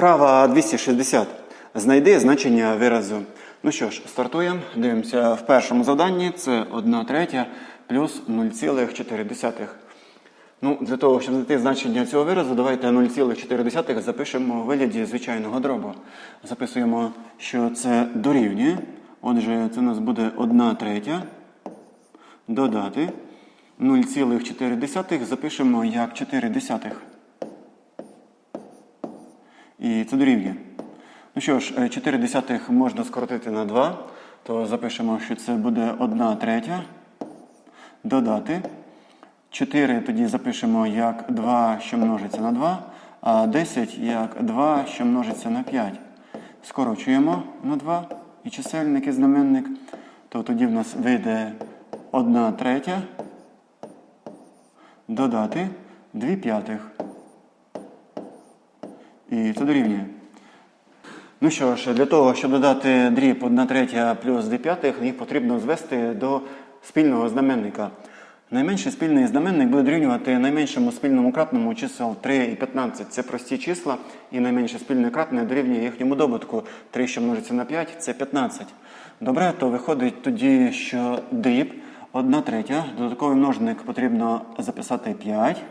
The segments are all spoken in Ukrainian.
Вправа 260. Знайди значення виразу. Ну що ж, стартуємо. Дивимося в першому завданні. Це 1 третя плюс 0,4. Ну, для того, щоб знайти значення цього виразу, давайте 0,4 запишемо у вигляді звичайного дробу. Записуємо, що це дорівнює. Отже, це у нас буде 1 третя. Додати 0,4 запишемо як 4 десятих. І це дорівнює. Ну що ж, 4 десятих можна скоротити на 2, то запишемо, що це буде 1 третя. Додати. 4 тоді запишемо як 2, що множиться на 2, а 10 як 2, що множиться на 5. Скорочуємо на 2 і чисельник і знаменник, то тоді в нас вийде 1 третя. Додати 2 п'ятих. І це дорівнює. Ну що ж, для того, щоб додати дріб 1 третя плюс 2 п'ятих, їх потрібно звести до спільного знаменника. Найменший спільний знаменник буде дорівнювати найменшому спільному кратному чисел 3 і 15. Це прості числа, і найменше спільне кратне дорівнює їхньому добутку. 3, що множиться на 5, це 15. Добре, то виходить тоді, що дріб 1 третя. Додатковий множник потрібно записати 5.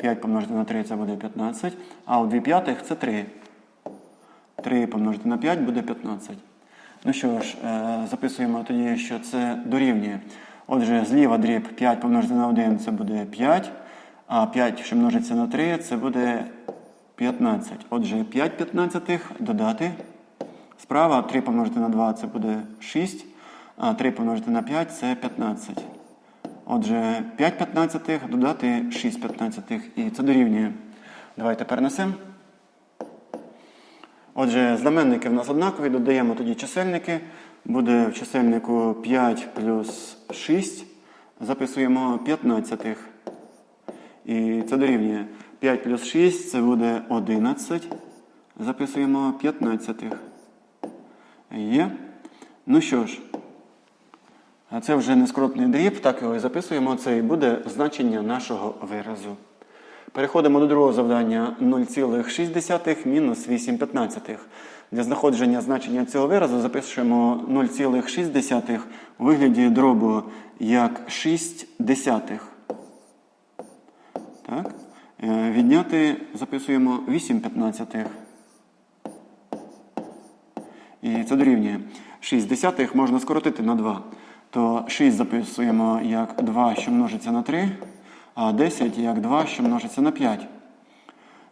5 помножити на 3 це буде 15. А у 2 п'ятих це 3. 3 помножити на 5 буде 15. Ну що ж, е, записуємо тоді, що це дорівнює. Отже, зліва дріб 5 помножити на 1 це буде 5. А 5, що множиться на 3, це буде 15. Отже, 5 п'ятнадцятих додати. Справа 3 помножити на 2 це буде 6. А 3 помножити на 5 це 15. Отже, 5 п'ятнадцятих додати 6 п'ятнадцятих. І це дорівнює. Давайте перенесемо. Отже, знаменники в нас однакові, додаємо тоді чисельники. Буде в чисельнику 5 плюс 6. Записуємо 15. І це дорівнює. 5 плюс 6 це буде 11. Записуємо 15. Є. Ну що ж, це вже нескоротний дріб, так його і записуємо. Це і буде значення нашого виразу. Переходимо до другого завдання 0,6 мінус 8 п'ятнадцятих. Для знаходження значення цього виразу запишемо 0,6 у вигляді дробу як 6 десятих. Так. Е, Відняти записуємо 8 п'ятнадцятих. І це дорівнює. 6 десятих можна скоротити на 2. То 6 записуємо як 2, що множиться на 3, а 10 як 2, що множиться на 5.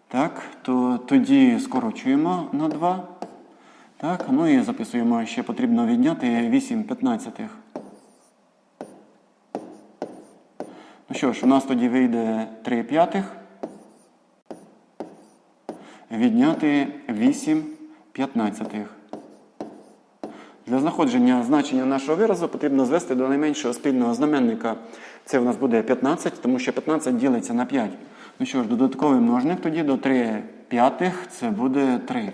Так, то тоді скорочуємо на 2. Так, ну і записуємо, ще потрібно відняти 8 п'ятнадцятих. Ну що ж, у нас тоді вийде 3 п'ятих. Відняти 8 п'ятнадцятих. Для знаходження значення нашого виразу потрібно звести до найменшого спільного знаменника. Це у нас буде 15, тому що 15 ділиться на 5. Ну що ж, додатковий множник тоді до 3 п'ятих це буде 3.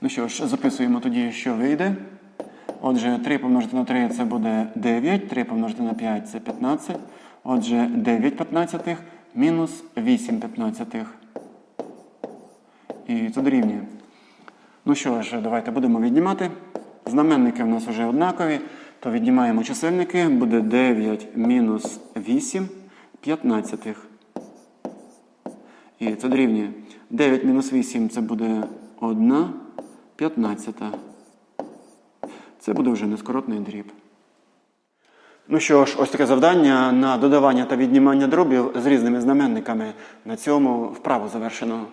Ну що ж, записуємо тоді, що вийде. Отже, 3 помножити на 3 це буде 9, 3 помножити на 5 це 15. Отже, 9 п'ятнадцятих мінус 8 п'ятнадцятих. І це дорівнює. Ну що ж, давайте будемо віднімати. Знаменники в нас вже однакові, то віднімаємо чисельники, буде 9 мінус 8 п'ятнадцятих. І це дорівнює. 9 мінус 8 це буде 1 п'ятнадцята. Це буде вже нескоротний дріб. Ну що ж, ось таке завдання на додавання та віднімання дробів з різними знаменниками. На цьому вправу завершено.